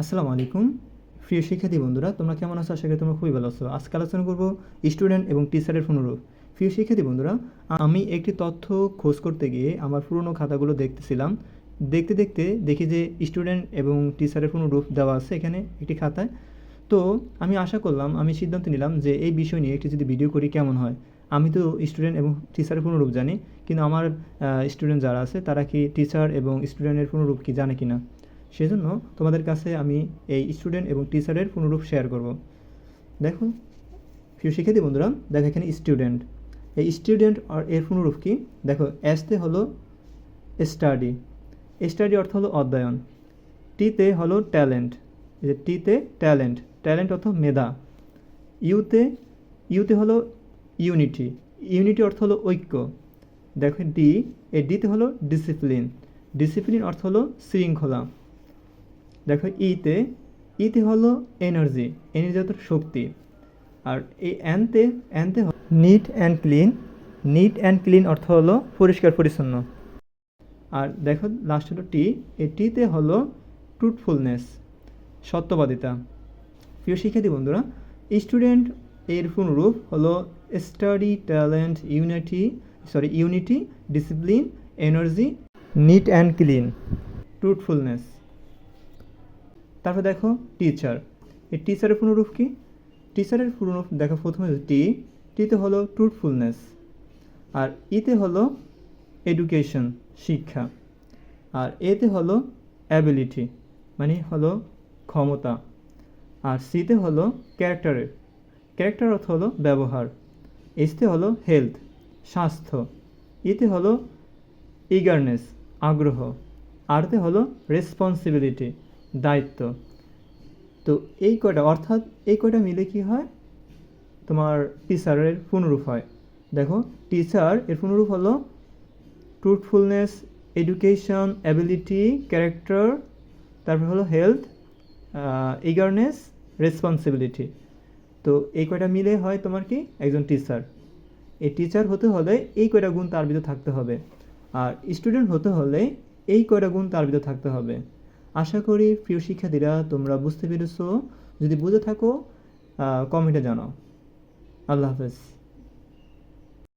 আসসালামু আলাইকুম। প্রিয় শিক্ষার্থী বন্ধুরা, তোমরা কেমন আছো? আশা করি তোমরা খুবই ভালো আছো। আজকে আলোচনা করব স্টুডেন্ট এবং টিচারের পুনরূপ। প্রিয় শিক্ষার্থী বন্ধুরা, আমি একটি তথ্য খোঁজ করতে গিয়ে আমার পুরনো খাতাগুলো দেখতেছিলাম। দেখতে দেখতে দেখি যে স্টুডেন্ট এবং টিচারের পুনরূপ দেওয়া আছে এখানে একটি খাতায়। তো আমি আশা করলাম, আমি সিদ্ধান্ত নিলাম যে এই বিষয় নিয়ে একটি যদি ভিডিও করি কেমন হয়। আমি তো স্টুডেন্ট এবং টিচারের পুনরূপ জানি, কিন্তু আমার স্টুডেন্ট যারা আছে, তারা কি টিচার এবং স্টুডেন্টের পুনরূপ কি জানে কি না সেজন্য তোমাদের কাছে আমি এই স্টুডেন্ট এবং টিচারের পুনরূপ শেয়ার করব। দেখো প্রিয় শিক্ষার্থী বন্ধুরা, দেখো এখানে স্টুডেন্ট এই স্টুডেন্ট আর এর পুনরূপ কি? দেখো এসতে হলো স্টাডি স্টাডি অর্থ হলো অধ্যয়ন। টিতে হলো ট্যালেন্ট এই যে টিতে ট্যালেন্ট ট্যালেন্ট অর্থ মেধা। ইউতে ইউতে হলো ইউনিটি ইউনিটি অর্থ হলো ঐক্য। দেখো ডি এই ডিতে হলো ডিসিপ্লিন ডিসিপ্লিন অর্থ হলো শৃঙ্খলা। দেখো ইতে ইতে হলো এনার্জি এনার্জি অর্থ শক্তি। আর এই অ্যানতে অ্যানতে neat and clean neat and clean অর্থ হলো পরিষ্কার, পরিচ্ছন্ন। আর দেখো লাস্ট হলো টি এই টিতে হলো ট্রুথফুলনেস সত্যবাদিতা। প্রিয় শিক্ষার্থী বন্ধুরা স্টুডেন্ট এর পুনরূপ হলো study talent unity sorry unity discipline energy neat and clean truthfulness তারপর দেখো টিচার এই টিচারের পুনরূপ কি? টিচারের পুনরূপ দেখো প্রথমে টি টিতে হলো ট্রুথফুলনেস আর ইতে হলো এডুকেশন শিক্ষা, আর এতে হলো অ্যাবিলিটি মানে হলো ক্ষমতা, আর সিতে হলো ক্যারেক্টারের ক্যারেক্টার অর্থ হলো ব্যবহার এসতে হলো হেলথ স্বাস্থ্য ইতে হলো ইগারনেস আগ্রহ আরতে হলো রেসপন্সিবিলিটি দায়িত্ব। তো এই কয়টা, অর্থাৎ এই কয়টা মিলে কি হয়? তোমার টিচারের পুনরূপ হয়। দেখো টিচার এর পুনরূপ হলো ট্রুথফুলনেস এডুকেশন অ্যাবিলিটি ক্যারেক্টার তারপর হলো হেলথ ইগারনেস রেসপন্সিবিলিটি তো এই কয়টা মিলে হয় তোমার কি? একজন টিচার এই টিচার হতে হলে এই কয়টা গুণ তার ভিতরে থাকতে হবে। আর স্টুডেন্ট হতে হলে এই কয়টা গুণ তার ভিতরে থাকতে হবে। আশা করি প্রিয় শিক্ষার্থীরা তোমরা বুঝতে পেরেছ। যদি বুঝে থাকো কমেন্টে জানাও। আল্লাহ হাফেজ।